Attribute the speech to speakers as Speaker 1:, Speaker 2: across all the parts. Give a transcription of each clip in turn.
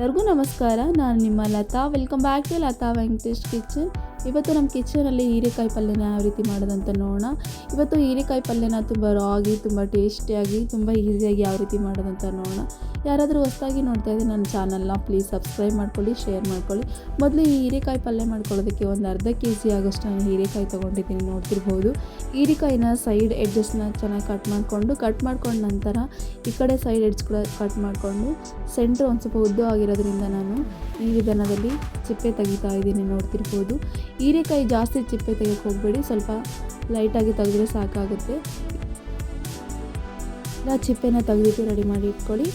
Speaker 1: ಎಲ್ಲರಿಗೂ ನಮಸ್ಕಾರ. ನಾನು ನಿಮ್ಮ Latha. Welcome back to Latha Venkatesh kitchen ಇವತ್ತು ನಮ್ಮ ಕಿಚನಲ್ಲಿ ಹೀರೆಕಾಯಿ ಪಲ್ಯನ ಯಾವ ರೀತಿ ಮಾಡೋದಂತ ನೋಡೋಣ. ಇವತ್ತು ಹೀರೆಕಾಯಿ ಪಲ್ಯನ ತುಂಬ ರಾಗಿ, ತುಂಬ ಟೇಸ್ಟಿಯಾಗಿ, ತುಂಬ ಈಸಿಯಾಗಿ ಯಾವ ರೀತಿ ಮಾಡೋದಂತ ನೋಡೋಣ. ಯಾರಾದರೂ ಹೊಸದಾಗಿ ನೋಡ್ತಾ ಇದ್ದರೆ ನನ್ನ ಚಾನಲ್ನ ಪ್ಲೀಸ್ ಸಬ್ಸ್ಕ್ರೈಬ್ ಮಾಡ್ಕೊಳ್ಳಿ, ಶೇರ್ ಮಾಡ್ಕೊಳ್ಳಿ. ಮೊದಲು ಈ ಹೀರೆಕಾಯಿ ಪಲ್ಯ ಮಾಡ್ಕೊಳ್ಳೋದಕ್ಕೆ ಒಂದು ಅರ್ಧ ಕೆ ಜಿ ಆಗೋಷ್ಟು ನಾನು ಹೀರೆಕಾಯಿ ತೊಗೊಂಡಿದ್ದೀನಿ, ನೋಡ್ತಿರ್ಬೋದು. ಹೀರೆಕಾಯಿನ ಸೈಡ್ ಎಡ್ಜಸ್ನ ಚೆನ್ನಾಗಿ ಕಟ್ ಮಾಡಿಕೊಂಡು, ಕಟ್ ಮಾಡ್ಕೊಂಡ ನಂತರ ಈ ಕಡೆ ಸೈಡ್ ಎಡ್ಜ್ ಕೂಡ ಕಟ್ ಮಾಡಿಕೊಂಡು, ಸೆಂಟ್ರ್ ಒಂದು ಸ್ವಲ್ಪ ಉದ್ದ ಆಗಿರೋದ್ರಿಂದ ನಾನು ಈ ವಿಧಾನದಲ್ಲಿ ಚಿಪ್ಪೆ ತೆಗಿತಾ ಇದ್ದೀನಿ, ನೋಡ್ತಿರ್ಬೋದು. ಹೀರೆಕಾಯಿ ಜಾಸ್ತಿ ಚಿಪ್ಪೆ ತೆಗೆಯಕ್ಕೆ ಹೋಗಬೇಡಿ, ಸ್ವಲ್ಪ ಲೈಟಾಗಿ ತೆಗೆದ್ರೆ ಸಾಕಾಗುತ್ತೆ. ಆ ಚಿಪ್ಪೆನ ತೆಗೆದಿಟ್ಟು ರೆಡಿ ಮಾಡಿ ಇಟ್ಕೊಳ್ಳಿ.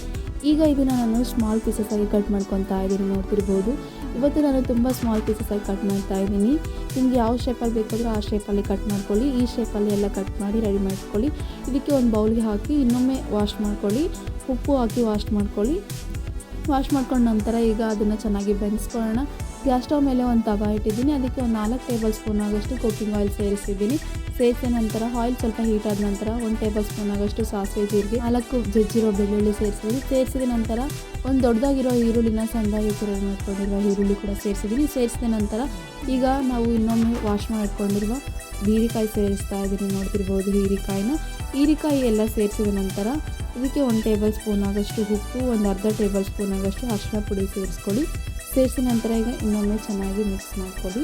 Speaker 1: ಈಗ ಇದನ್ನು ನಾನು ಸ್ಮಾಲ್ ಪೀಸಸ್ ಆಗಿ ಕಟ್ ಮಾಡ್ಕೊತಾ ಇದ್ದೀನಿ, ನೋಡ್ತಿರ್ಬೋದು. ಇವತ್ತು ನಾನು ತುಂಬ ಸ್ಮಾಲ್ ಪೀಸಸ್ ಆಗಿ ಕಟ್ ಮಾಡ್ತಾ ಇದ್ದೀನಿ. ನಿಮ್ಗೆ ಯಾವ ಶೇಪಲ್ಲಿ ಬೇಕಾದರೂ ಆ ಶೇಪಲ್ಲಿ ಕಟ್ ಮಾಡ್ಕೊಳ್ಳಿ. ಈ ಶೇಪಲ್ಲಿ ಎಲ್ಲ ಕಟ್ ಮಾಡಿ ರೆಡಿ ಮಾಡ್ಕೊಳ್ಳಿ. ಇದಕ್ಕೆ ಒಂದು ಬೌಲ್ಗೆ ಹಾಕಿ ಇನ್ನೊಮ್ಮೆ ವಾಶ್ ಮಾಡ್ಕೊಳ್ಳಿ. ಉಪ್ಪು ಹಾಕಿ ವಾಶ್ ಮಾಡ್ಕೊಳ್ಳಿ. ವಾಶ್ ಮಾಡ್ಕೊಂಡ ನಂತರ ಈಗ ಅದನ್ನು ಚೆನ್ನಾಗಿ ಬೆಳೆಸ್ಕೊಳ್ಳೋಣ ಗ್ಯಾಸ್ ಸ್ಟವ್ ಮೇಲೆ ಒಂದು ತವ ಇಟ್ಟಿದ್ದೀನಿ. ಅದಕ್ಕೆ ಒಂದು ನಾಲ್ಕು ಟೇಬಲ್ ಸ್ಪೂನ್ ಆಗಷ್ಟು ಕುಕ್ಕಿಂಗ್ ಆಯಿಲ್ ಸೇರಿಸಿದ್ದೀನಿ. ಸೇರಿಸಿದ ನಂತರ ಆಯಿಲ್ ಸ್ವಲ್ಪ ಹೀಟ್ ಆದ ನಂತರ ಒಂದು ಟೇಬಲ್ ಸ್ಪೂನ್ ಆಗಷ್ಟು ಸಾಸಿವೆ ಜೀರಿಗೆ, ನಾಲ್ಕು ಜಜ್ಜಿರೋ ಬೆಳ್ಳುಳ್ಳಿ ಸೇರಿಸಿದ್ದೀನಿ. ಸೇರಿಸಿದ ನಂತರ ಒಂದು ದೊಡ್ಡದಾಗಿರೋ ಈರುಳ್ಳಿನ ಸಣ್ಣದಾಗಿ ರೆಡಿ ಮಾಡ್ಕೊಂಡಿರುವ ಈರುಳ್ಳಿ ಕೂಡ ಸೇರಿಸಿದ್ದೀನಿ. ಸೇರಿಸಿದ ನಂತರ ಈಗ ನಾವು ಇನ್ನೊಮ್ಮೆ ವಾಶ್ ಮಾಡಿಟ್ಕೊಂಡಿರುವ ಹೀರಿಕಾಯಿ ಸೇರಿಸ್ತಾ ಇದ್ದೀನಿ. ನೋಡ್ತಿರ್ಬೋದು ಹೀರಿಕಾಯಿನ. ಹೀರಿಕಾಯಿ ಎಲ್ಲ ಸೇರಿಸಿದ ನಂತರ ಇದಕ್ಕೆ ಒಂದು ಟೇಬಲ್ ಸ್ಪೂನ್ ಆಗಷ್ಟು ಉಪ್ಪು, ಒಂದು ಅರ್ಧ ಟೇಬಲ್ ಸ್ಪೂನ್ ಆಗಷ್ಟು ಅರಿಶಿನ ಪುಡಿ ಸೇರಿಸ್ಕೊಳ್ಳಿ. ಸೇರಿಸಿದ ನಂತರ ಈಗ ಇನ್ನೊಮ್ಮೆ ಚೆನ್ನಾಗಿ ಮಿಕ್ಸ್ ಮಾಡ್ಕೊಳ್ಳಿ.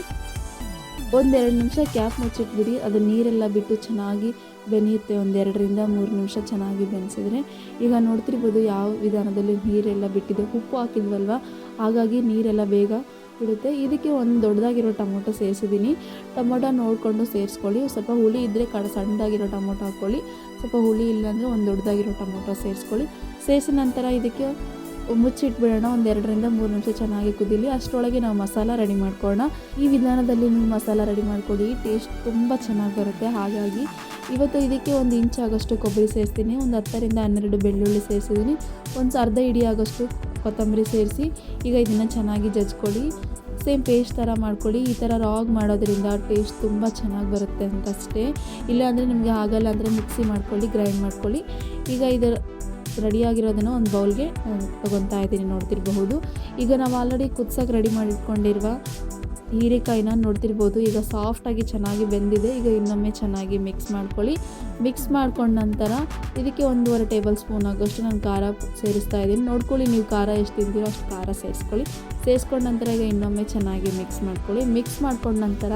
Speaker 1: ಒಂದೆರಡು ನಿಮಿಷ ಕ್ಯಾಪ್ ಮುಚ್ಚಿಟ್ಬಿಡಿ. ಅದು ನೀರೆಲ್ಲ ಬಿಟ್ಟು ಚೆನ್ನಾಗಿ ಬೆನೆಯುತ್ತೆ. ಒಂದೆರಡರಿಂದ ಮೂರು ನಿಮಿಷ ಚೆನ್ನಾಗಿ ಬೆನೆಸಿದ್ರೆ ಈಗ ನೋಡ್ತಿರ್ಬೋದು ಯಾವ ವಿಧಾನದಲ್ಲಿ ನೀರೆಲ್ಲ ಬಿಟ್ಟಿದೆ. ಉಪ್ಪು ಹಾಕಿದ್ವಲ್ವ? ಹಾಗಾಗಿ ನೀರೆಲ್ಲ ಬೇಗ ಬಿಡುತ್ತೆ. ಇದಕ್ಕೆ ಒಂದು ದೊಡ್ಡದಾಗಿರೋ ಟೊಮೊಟೊ ಸೇರಿಸಿದ್ದೀನಿ. ಟೊಮೊಟೊ ನೋಡಿಕೊಂಡು ಸೇರಿಸ್ಕೊಳ್ಳಿ. ಸ್ವಲ್ಪ ಹುಳಿ ಇದ್ದರೆ ಕಡ ಸಣ್ಣದಾಗಿರೋ ಟೊಮೊಟೊ ಹಾಕ್ಕೊಳ್ಳಿ. ಸ್ವಲ್ಪ ಹುಳಿ ಇಲ್ಲಾಂದರೆ ಒಂದು ದೊಡ್ಡದಾಗಿರೋ ಟೊಮೊಟೊ ಸೇರಿಸ್ಕೊಳ್ಳಿ. ಸೇರಿಸಿದ ನಂತರ ಇದಕ್ಕೆ ಮುಚ್ಚಿಟ್ಬಿಡೋಣ, ಒಂದು ಎರಡರಿಂದ ಮೂರು ನಿಮಿಷ ಚೆನ್ನಾಗಿ ಕುದೀಲಿ, ಅಷ್ಟರೊಳಗೆ ನಾವು ಮಸಾಲ ರೆಡಿ ಮಾಡ್ಕೊಳ್ಳೋಣ ಈ ವಿಧಾನದಲ್ಲಿ ನೀವು ಮಸಾಲ ರೆಡಿ ಮಾಡ್ಕೊಳ್ಳಿ ಟೇಸ್ಟ್ ತುಂಬ ಚೆನ್ನಾಗಿ ಬರುತ್ತೆ. ಹಾಗಾಗಿ ಇವತ್ತು ಇದಕ್ಕೆ ಒಂದು ಇಂಚ್ ಆಗೋಷ್ಟು ಕೊಬ್ಬರಿ ಸೇರಿಸ್ತೀನಿ, ಒಂದು ಹತ್ತರಿಂದ ಹನ್ನೆರಡು ಬೆಳ್ಳುಳ್ಳಿ ಸೇರಿಸಿದ್ದೀನಿ ಒಂದು ಅರ್ಧ ಇಡಿ ಆಗೋಷ್ಟು ಕೊತ್ತಂಬರಿ ಸೇರಿಸಿ, ಈಗ ಇದನ್ನು ಚೆನ್ನಾಗಿ ಜಜ್ಕೊಳ್ಳಿ ಸೇಮ್ ಪೇಸ್ಟ್ ಥರ ಮಾಡ್ಕೊಳ್ಳಿ ಈ ಥರ ರಾಗ್ ಮಾಡೋದ್ರಿಂದ ಟೇಸ್ಟ್ ತುಂಬ ಚೆನ್ನಾಗಿ ಬರುತ್ತೆ ಅಂತ ಅಷ್ಟೇ ಇಲ್ಲಾಂದರೆ ನಿಮಗೆ ಆಗಲ್ಲ ಅಂದರೆ ಮಿಕ್ಸಿ ಮಾಡ್ಕೊಳ್ಳಿ ಗ್ರೈಂಡ್ ಮಾಡ್ಕೊಳ್ಳಿ ಈಗ ಇದರ ರೆಡಿಯಾಗಿರೋದನ್ನು ಒಂದು ಬೌಲ್ಗೆ ತೊಗೊತಾ ಇದ್ದೀನಿ ನೋಡ್ತಿರಬಹುದು. ಈಗ ನಾವು ಆಲ್ರೆಡಿ ಕುದ್ಸಕ್ಕೆ ರೆಡಿ ಮಾಡಿಟ್ಕೊಂಡಿರುವ ಹೀರೆಕಾಯಿನ ನೋಡ್ತಿರ್ಬೋದು. ಈಗ ಸಾಫ್ಟಾಗಿ ಚೆನ್ನಾಗಿ ಬೆಂದಿದೆ. ಈಗ ಇನ್ನೊಮ್ಮೆ ಚೆನ್ನಾಗಿ ಮಿಕ್ಸ್ ಮಾಡ್ಕೊಳ್ಳಿ. ಮಿಕ್ಸ್ ಮಾಡ್ಕೊಂಡ ನಂತರ ಇದಕ್ಕೆ ಒಂದೂವರೆ ಟೇಬಲ್ ಸ್ಪೂನ್ ಆಗೋಷ್ಟು ನಾನು ಖಾರ ಸೇರಿಸ್ತಾ ಇದ್ದೀನಿ. ನೋಡ್ಕೊಳ್ಳಿ ನೀವು ಖಾರ ಎಷ್ಟು ತಿಂತೀರೋ ಅಷ್ಟು ಖಾರ ಸೇರಿಸ್ಕೊಳ್ಳಿ. ಸೇರಿಸ್ಕೊಂಡ ನಂತರ ಈಗ ಇನ್ನೊಮ್ಮೆ ಚೆನ್ನಾಗಿ ಮಿಕ್ಸ್ ಮಾಡ್ಕೊಳ್ಳಿ. ಮಿಕ್ಸ್ ಮಾಡ್ಕೊಂಡ ನಂತರ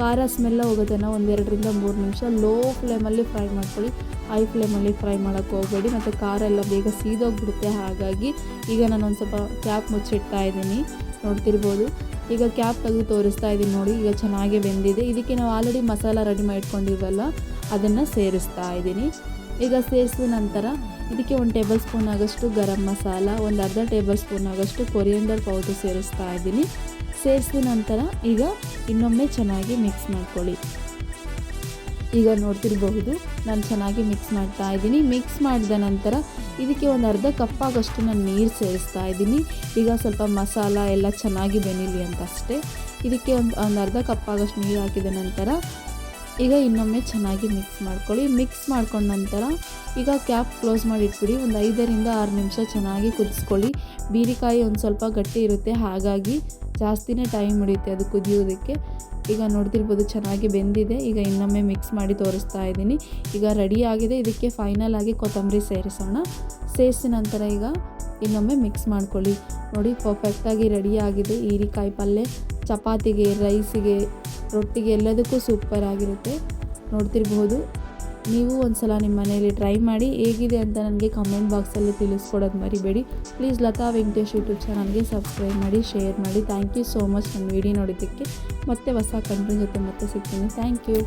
Speaker 1: ಖಾರ ಸ್ಮೆಲ್ಲ ಹೋಗೋದನ್ನ ಒಂದೆರಡರಿಂದ ಮೂರು ನಿಮಿಷ ಲೋ ಫ್ಲೇಮಲ್ಲಿ ಫ್ರೈ ಮಾಡ್ಕೊಳ್ಳಿ. ಹೈ ಫ್ಲೇಮಲ್ಲಿ ಫ್ರೈ ಮಾಡೋಕ್ಕೆ ಹೋಗಬೇಡಿ. ಮತ್ತು ಖಾರ ಎಲ್ಲ ಬೇಗ ಸೀದೋಗ್ಬಿಡುತ್ತೆ. ಹಾಗಾಗಿ ಈಗ ನಾನು ಒಂದು ಸ್ವಲ್ಪ ಕ್ಯಾಪ್ ಮುಚ್ಚಿಡ್ತಾ ಇದ್ದೀನಿ. ನೋಡ್ತಿರ್ಬೋದು. ಈಗ ಕ್ಯಾಪ್ ತೆಗೆದು ತೋರಿಸ್ತಾ ಇದ್ದೀನಿ ನೋಡಿ, ಈಗ ಚೆನ್ನಾಗಿ ಬೆಂದಿದೆ. ಇದಕ್ಕೆ ನಾವು ಆಲ್ರೆಡಿ ಮಸಾಲ ರೆಡಿ ಮಾಡಿಟ್ಕೊಂಡಿರ್ವಲ್ಲ ಅದನ್ನು ಸೇರಿಸ್ತಾ ಇದ್ದೀನಿ ಈಗ ಸೇರಿಸಿದ ನಂತರ ಇದಕ್ಕೆ ಒಂದು ಟೇಬಲ್ ಸ್ಪೂನ್ ಆಗೋಷ್ಟು ಗರಂ ಮಸಾಲ, ಒಂದು ಅರ್ಧ ಟೇಬಲ್ ಸ್ಪೂನ್ ಆಗೋಷ್ಟು ಕೊರಿಯಂಡರ್ ಪೌಡರ್ ಸೇರಿಸ್ತಾ ಇದ್ದೀನಿ ಸೇರಿಸಿದ ನಂತರ ಈಗ ಇನ್ನೊಮ್ಮೆ ಚೆನ್ನಾಗಿ ಮಿಕ್ಸ್ ಮಾಡ್ಕೊಳ್ಳಿ. ಈಗ ನೋಡ್ತಿರಬಹುದು. ನಾನು ಚೆನ್ನಾಗಿ ಮಿಕ್ಸ್ ಮಾಡ್ತಾ ಇದ್ದೀನಿ. ಮಿಕ್ಸ್ ಮಾಡಿದ ನಂತರ ಇದಕ್ಕೆ ಒಂದು ಅರ್ಧ ಕಪ್ ಆಗೋಷ್ಟು ನಾನು ನೀರು ಸೇರಿಸ್ತಾ ಇದ್ದೀನಿ. ಈಗ ಸ್ವಲ್ಪ ಮಸಾಲ ಎಲ್ಲ ಚೆನ್ನಾಗಿ ಬೆನಿಲಿ ಅಂತ ಅಷ್ಟೇ ಇದಕ್ಕೆ ಒಂದು ಒಂದು ಅರ್ಧ ಕಪ್ ಆಗೋಷ್ಟು ನೀರು ಹಾಕಿದ ನಂತರ ಈಗ ಇನ್ನೊಮ್ಮೆ ಚೆನ್ನಾಗಿ ಮಿಕ್ಸ್ ಮಾಡ್ಕೊಳ್ಳಿ. ಮಿಕ್ಸ್ ಮಾಡ್ಕೊಂಡ ನಂತರ ಈಗ ಕ್ಯಾಪ್ ಕ್ಲೋಸ್ ಮಾಡಿ ಇಟ್ಬಿಡಿ. ಒಂದು ಐದರಿಂದ ಆರು ನಿಮಿಷ ಚೆನ್ನಾಗಿ ಕುದಿಸ್ಕೊಳ್ಳಿ. ಬೀರಿಕಾಯಿ ಒಂದು ಸ್ವಲ್ಪ ಗಟ್ಟಿ ಇರುತ್ತೆ. ಹಾಗಾಗಿ ಜಾಸ್ತಿನೇ ಟೈಮ್ ಹಿಡಿಯುತ್ತೆ ಅದು ಕುದಿಯೋದಕ್ಕೆ. ಈಗ ನೋಡ್ತಿರ್ಬೋದು ಚೆನ್ನಾಗಿ ಬೆಂದಿದೆ. ಈಗ ಇನ್ನೊಮ್ಮೆ ಮಿಕ್ಸ್ ಮಾಡಿ ತೋರಿಸ್ತಾ ಇದ್ದೀನಿ. ಈಗ ರೆಡಿ ಆಗಿದೆ. ಇದಕ್ಕೆ ಫೈನಲ್ ಆಗಿ ಕೊತ್ತಂಬರಿ ಸೇರಿಸೋಣ. ಸೇರಿಸಿದ ನಂತರ ಈಗ ಇನ್ನೊಮ್ಮೆ ಮಿಕ್ಸ್ ಮಾಡ್ಕೊಳ್ಳಿ. ನೋಡಿ ಪರ್ಫೆಕ್ಟಾಗಿ ರೆಡಿ ಆಗಿದೆ. ಹೀರಿಕಾಯಿ ಪಲ್ಯ ಚಪಾತಿಗೆ ರೈಸಿಗೆ ರೊಟ್ಟಿಗೆ ಎಲ್ಲದಕ್ಕೂ ಸೂಪರ್ ಆಗಿರುತ್ತೆ. ನೋಡ್ತಿರ್ಬೋದು ನೀವು ಒಂದು ಸಲ ನಿಮ್ಮ ಮನೆಯಲ್ಲಿ ಟ್ರೈ ಮಾಡಿ ಹೇಗಿದೆ ಅಂತ ನನಗೆ ಕಮೆಂಟ್ ಬಾಕ್ಸಲ್ಲಿ ತಿಳಿಸ್ಕೊಡೋದು ಮರಿಬೇಡಿ. ಪ್ಲೀಸ್ ಲತಾ ವೆಂಕಟೇಶ್ ಯೂಟ್ಯೂಬ್ ಚಾನಲ್ಗೆ ಸಬ್ಸ್ಕ್ರೈಬ್ ಮಾಡಿ ಶೇರ್ ಮಾಡಿ. ಥ್ಯಾಂಕ್ ಯು ಸೋ ಮಚ್ ನನ್ನ ವಿಡಿಯೋ ನೋಡಿದ್ದಕ್ಕೆ. ಮತ್ತೆ ಹೊಸ ಕಂಟ್ರಿ ಜೊತೆ ಮತ್ತೆ ಸಿಗ್ತೀನಿ. Thank you